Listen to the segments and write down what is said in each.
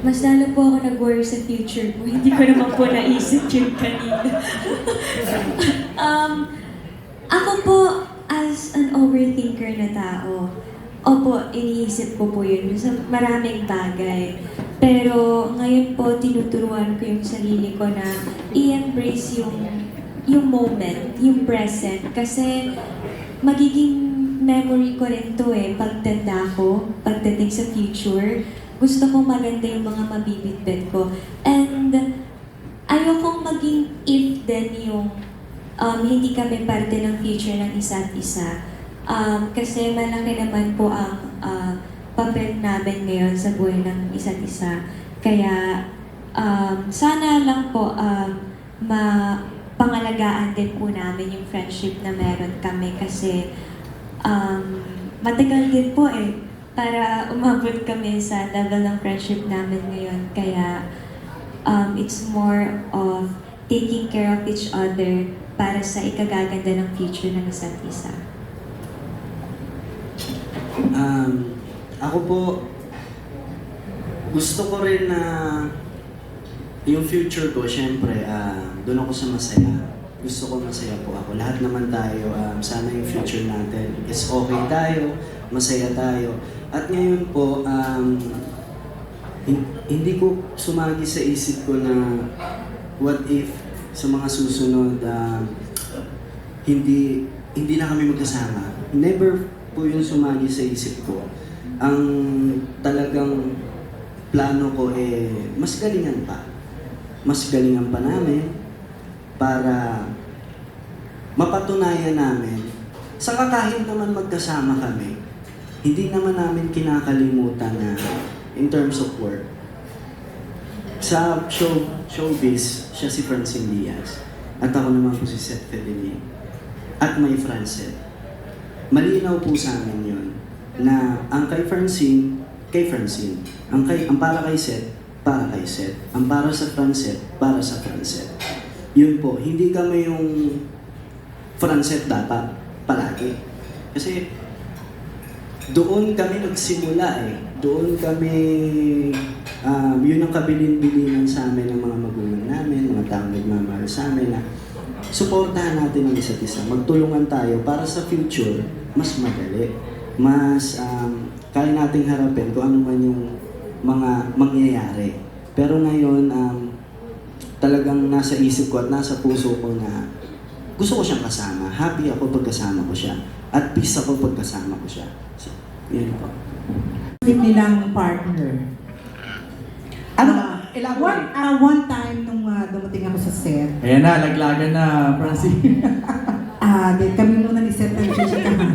Mas lalo po ako nag-worry sa future ko. Hindi ko naman po naisip yun kanina. um, ako po, as an overthinker na tao, opo, iniisip ko po yun sa maraming bagay. Pero ngayon po, tinuturuan ko yung sarili ko na i-embrace yung yung moment, yung present. Kasi magiging memory ko rin to eh, pagtanda ko, pagdating sa future. Gusto ko maganda yung mga mabibitbit ko. And ayokong maging if then yung um, hindi kami parte ng future ng isa't isa. Um, kasi malaki naman po ang uh, papel namin ngayon sa buhay ng isa't isa. Kaya um, sana lang po um, mapangalagaan din po namin yung friendship na meron kami kasi um, matagal din po eh para umabot kami sa level ng friendship namin ngayon. Kaya um, it's more of taking care of each other para sa ikagaganda ng future ng isa't isa. Um, ako po, gusto ko rin na yung future ko, syempre, ah, doon ako sa masaya. Gusto ko masaya po ako. Lahat naman tayo, um, sana yung future natin is okay tayo, masaya tayo. At ngayon po, um, hin- hindi ko sumagi sa isip ko na what if sa mga susunod, um, hindi hindi na kami magkasama. Never po yung sumagi sa isip ko. Ang talagang plano ko eh, mas galingan pa. Mas galingan pa namin para mapatunayan namin sa kahit naman magkasama kami, hindi naman namin kinakalimutan na in terms of work. Sa show, showbiz, siya si Francine Diaz. At ako naman po si Seth Fedeli. At may Francet. Malinaw po sa amin yun na ang kay Francine, kay Francine. Ang, kay, ang para kay Seth, para kay Seth. Ang para sa Francet, para sa Francet. Yun po, hindi kami yung Francet dapat palagi. Kasi doon kami nagsimula eh. Doon kami, um, yun ang kabilin-bilinan sa amin ng mga magulang namin, mga taong nagmamahal sa amin na suportahan natin ang isa't isa. Magtulungan tayo para sa future, mas madali. Mas um, kaya nating harapin kung ano man yung mga mangyayari. Pero ngayon, um, talagang nasa isip ko at nasa puso ko na gusto ko siyang kasama. Happy ako pag kasama ko siya. At peace ako pag kasama ko siya. So, yun po. nilang partner. Ano? Ah, Elaborate. One, ah, one time nung ah, dumating ako sa set, Ayan na, laglagan na, Francine. ah, di, kami muna ni Seth ang sisikahan.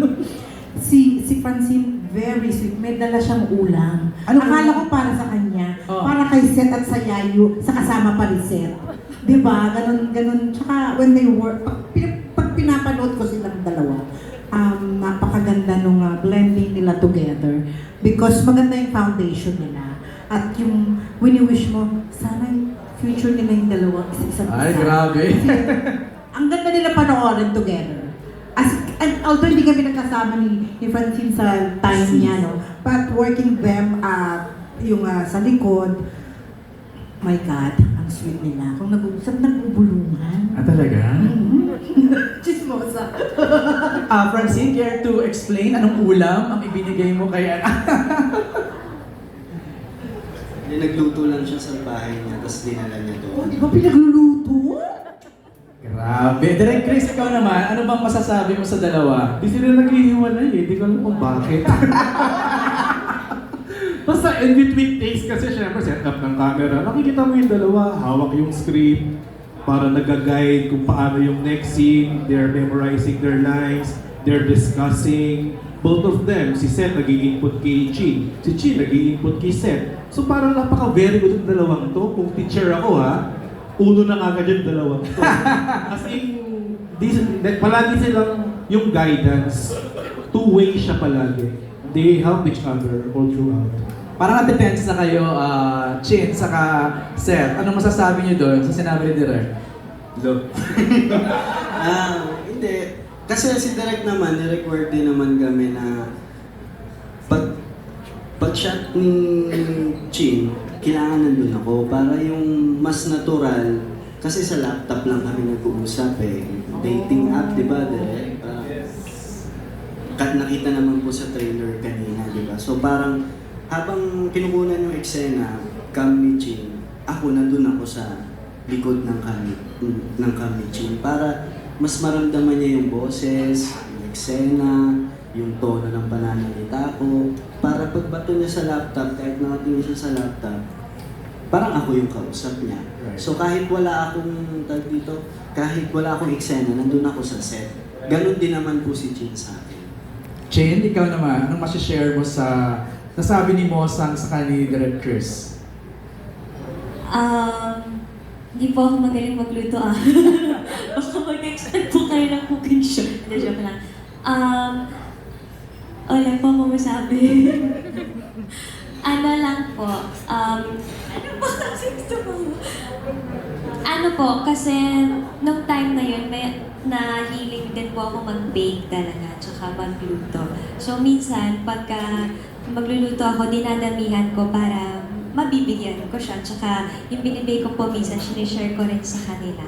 si, si Francine, very sweet. May dala siyang ulam. Ano Akala ko para sa kanya. Oh. Para kay Seth at sa sa kasama pa ni Seth. Di ba? Ganon, ganon. Tsaka when they work, pag, pag pinapanood ko silang dalawa, um, napakaganda nung ah, blending nila together. Because maganda yung foundation nila. At yung wini-wish mo, sana yung future nila yung dalawa isa-isa't isa. Ay, grabe. Ang ganda nila panoorin together. As, and although hindi kami nagkasama ni, ni Francine sa time niya, no? But working them, uh, yung ah, sa likod, my God, ang sweet nila. Kung nag-uusap, nagbubulungan. ah, talaga? Chismosa. Ah, Francine, care to explain anong ulam ang ibinigay mo kay Hindi, nagluto lang siya sa bahay niya, tapos dinala niya Oh, doon. di ba pinagluluto? Grabe. Direk Chris, ikaw naman, ano bang masasabi mo sa dalawa? Di sila naghihiwalay eh. Di ko alam kung bakit. Basta in between takes kasi syempre set up ng camera. Nakikita mo yung dalawa, hawak yung script para nag-guide kung paano yung next scene. They're memorizing their lines. They're discussing. Both of them, si Seth nag-i-input kay Chin. Si Chin nag-i-input kay Seth. So parang napaka-very good yung dalawang to. Kung teacher ako ha, uno na agad yung dalawang to. As in, di- palagi silang yung guidance. Two-way siya palagi. They help each other all throughout. Parang nadetense na kayo, ah, Chin, saka Seth. Anong masasabi niyo doon sa sinabi ni Direk? Look. ah, hindi. Kasi si Direk naman, ni-record din naman kami na pag pag-shot ni Chin, kailangan nandun ako para yung mas natural, kasi sa laptop lang kami nag-uusap eh. Dating app, di ba? Direct. Ah, kat nakita naman po sa trailer kanina, di ba? So parang habang kinukunan yung eksena, cam ni Chin, ako nandun ako sa likod ng cam, ng cam ni Chin para mas maramdaman niya yung boses, yung eksena, yung tono ng pananalita ko. Para pagbato niya sa laptop, kahit nakatingin siya sa laptop, parang ako yung kausap niya. Right. So kahit wala akong tag dito, kahit wala akong eksena, nandun ako sa set. Ganon din naman po si Chin sa akin. Chen, ikaw naman, anong masishare mo sa nasabi ni Mosang sa kanil Direct Chris? Um, hindi po ako magaling magluto ah. Baka mag-expect po kayo ng cooking show. Hindi, joke lang. Um, wala po ako masabi. ano lang po, um, ano ba kasi gusto mo? Ano po, kasi nung time na yun, may nahiling din po ako mag-bake talaga, tsaka magluto. So minsan, pagka magluluto ako, dinadamihan ko para mabibigyan ko siya. Tsaka yung binibake ko po minsan, sinishare ko rin sa kanila.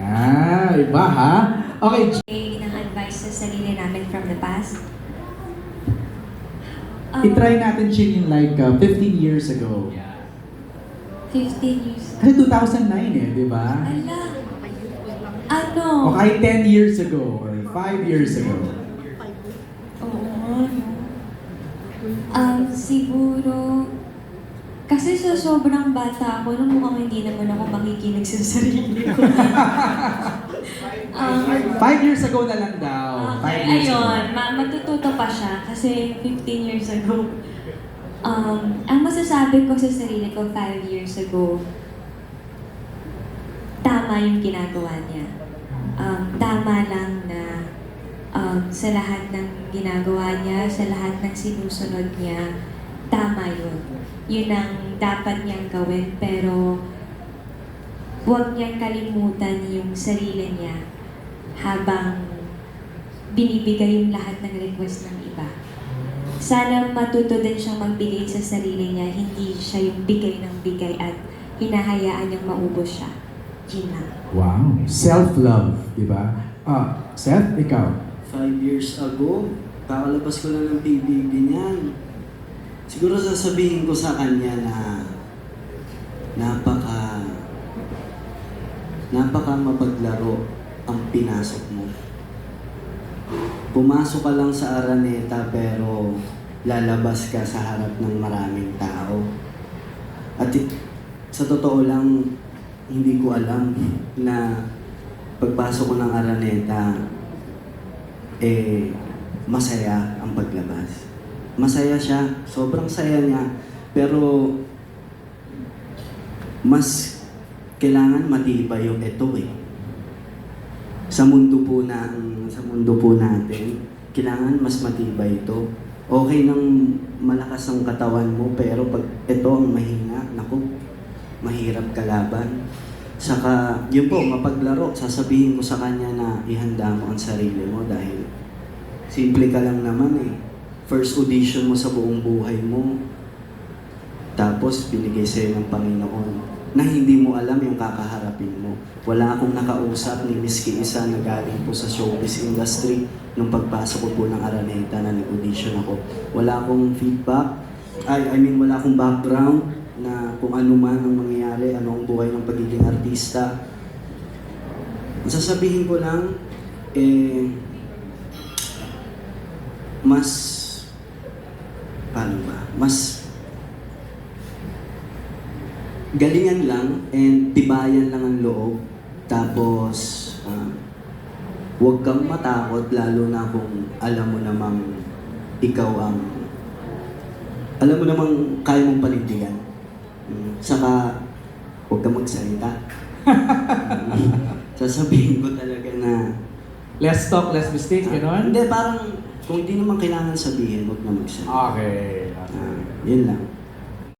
Ah, iba ha? Okay, May ng advice sa sarili namin from the past. Um, itry natin Chin yung like uh, 15 years ago. 15 years. Kasi 2009 eh, di ba? Ala. Ano? O kahit 10 years ago or 5 years ago. Oo. no. Um, siguro, kasi sa sobrang bata ako, nung mukhang hindi naman ako makikinig sa sarili ko. um, 5 years ago na lang daw. 5 okay, years ayun, ago. ma- matututo pa siya kasi 15 years ago. Um, ang masasabi ko sa sarili ko 5 years ago, tama yung ginagawa niya. Um, tama lang um, sa lahat ng ginagawa niya, sa lahat ng sinusunod niya, tama yun. Yun ang dapat niyang gawin, pero huwag niyang kalimutan yung sarili niya habang binibigay yung lahat ng request ng iba. Sana matuto din siyang magbigay sa sarili niya, hindi siya yung bigay ng bigay at hinahayaan niyang maubos siya. Yun lang. Wow. Self-love, di ba? Ah, Seth, ikaw. Five years ago, kakalabas ko lang ng PBB niyan. Siguro sasabihin ko sa kanya na napaka napaka mapaglaro ang pinasok mo. Pumasok ka lang sa Araneta pero lalabas ka sa harap ng maraming tao. At sa totoo lang, hindi ko alam na pagpasok ko ng Araneta, eh, masaya ang paglabas. Masaya siya, sobrang saya niya, pero mas kailangan matibay yung ito eh. Sa mundo po na sa mundo po natin, kailangan mas matibay ito. Okay nang malakas ang katawan mo, pero pag ito ang mahina, naku, mahirap kalaban. Saka, yun po, mapaglaro, sasabihin ko sa kanya na ihanda mo ang sarili mo dahil simple ka lang naman eh. First audition mo sa buong buhay mo, tapos binigay sa'yo ng Panginoon na hindi mo alam yung kakaharapin mo. Wala akong nakausap ni Miski Isa na galing po sa showbiz industry nung pagpasok ko po ng Araneta na nag-audition ako. Wala akong feedback, ay, I mean wala akong background na kung ano man ang mangyayari, ano ang buhay ng pagiging artista. Ang sasabihin ko lang, eh, mas, paano ba, mas galingan lang and tibayan lang ang loob. Tapos, ah, huwag kang matakot lalo na kung alam mo namang ikaw ang alam mo namang kaya mong panindigan. Mm, Saka, huwag kang magsalita. Sasabihin ko talaga na Less talk, less mistakes, gano'n? hindi, parang kung hindi naman kailangan sabihin, huwag na magsalita. Okay. Ah, yun lang.